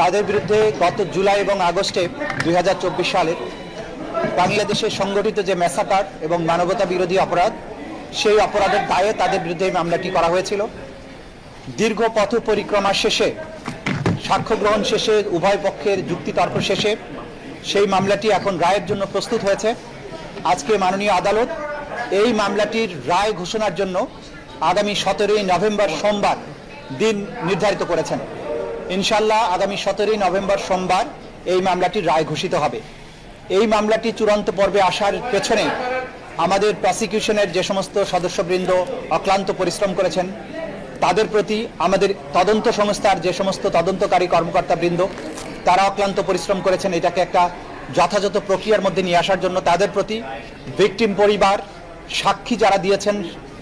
তাদের বিরুদ্ধে গত জুলাই এবং আগস্টে দুই হাজার চব্বিশ সালে বাংলাদেশে সংগঠিত যে ম্যাসাকার এবং মানবতা বিরোধী অপরাধ, সেই অপরাধের দায়ে তাদের বিরুদ্ধে মামলাটি করা হয়েছিল। দীর্ঘ পথ পরিক্রমা শেষে, সাক্ষ্য গ্রহণ শেষে, উভয় পক্ষের যুক্তিতর্ক শেষে সেই মামলাটি এখন রায়ের জন্য প্রস্তুত হয়েছে। আজকে মাননীয় আদালত এই মামলাটির রায় ঘোষণার জন্য আগামী সতেরোই নভেম্বর সোমবার দিন নির্ধারিত করেছেন। ইনশাল্লাহ আগামী সতেরোই নভেম্বর সোমবার এই মামলাটির রায় ঘোষিত হবে। এই মামলাটি চূড়ান্ত পর্বে আসার পেছনে আমাদের প্রসিকিউশনের যে সমস্ত সদস্যবৃন্দ অক্লান্ত পরিশ্রম করেছেন, তাদের প্রতি আমাদের তদন্ত সংস্থার যে সমস্ত তদন্তকারী কর্মকর্তাবৃন্দ, তারা অক্লান্ত পরিশ্রম করেছেন এটাকে একটা যথাযথ প্রক্রিয়ার মধ্যে নিয়ে আসার জন্য। তাদের প্রতি ভিকটিম পরিবার, সাক্ষী যারা দিয়েছেন,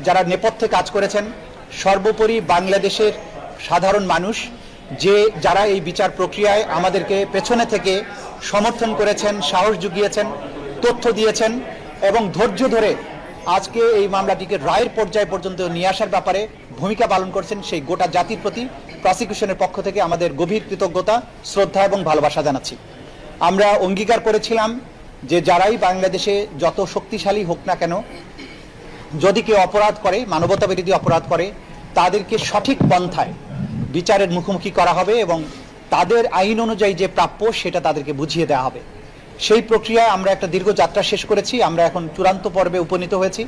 যারা নেপথ্যে কাজ করেছেন, সর্বোপরি বাংলাদেশের সাধারণ মানুষ যে যারা এই বিচার প্রক্রিয়ায় আমাদেরকে পেছনে থেকে সমর্থন করেছেন, সাহস জুগিয়েছেন, তথ্য দিয়েছেন এবং ধৈর্য ধরে আজকে এই মামলাটিকে রায়ের পর্যায় পর্যন্ত নিয়ে আসার ব্যাপারে ভূমিকা পালন করছেন সেই গোটা জাতির প্রতি প্রসিকিউশনের পক্ষ থেকে আমাদের গভীর কৃতজ্ঞতা, শ্রদ্ধা এবং ভালোবাসা জানাচ্ছি। আমরা অঙ্গীকার করেছিলাম যে যারাই বাংলাদেশে যত শক্তিশালী হোক না কেন, যদি কেউ অপরাধ করে মানবতা বিরোধী অপরাধ করে, তাদেরকে সঠিক পন্থায় বিচারের মুখোমুখি করা হবে এবং তাদের আইন অনুযায়ী যে প্রাপ্য সেটা তাদেরকে বুঝিয়ে দেওয়া হবে। সেই প্রক্রিয়ায় আমরা একটা দীর্ঘ যাত্রা শেষ করেছি, আমরা এখন চূড়ান্ত পর্বে উপনীত হয়েছি।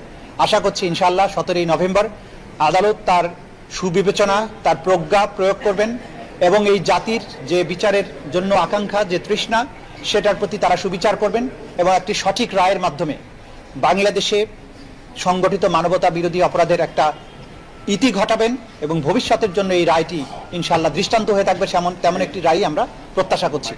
আশা করছি ইনশাল্লাহ সতেরোই নভেম্বর আদালত তার সুবিবেচনা, তার প্রজ্ঞা প্রয়োগ করবেন এবং এই জাতির যে বিচারের জন্য আকাঙ্ক্ষা, যে তৃষ্ণা, সেটার প্রতি তারা সুবিচার করবেন এবং একটি সঠিক রায়ের মাধ্যমে বাংলাদেশে সংগঠিত মানবতা বিরোধী অপরাধের একটা ইতি ঘটাবেন এবং ভবিষ্যতের জন্য এই রায়টি ইনশাল্লাহ দৃষ্টান্ত হয়ে থাকবে, সেমন তেমন একটি রায় আমরা প্রত্যাশা করছি।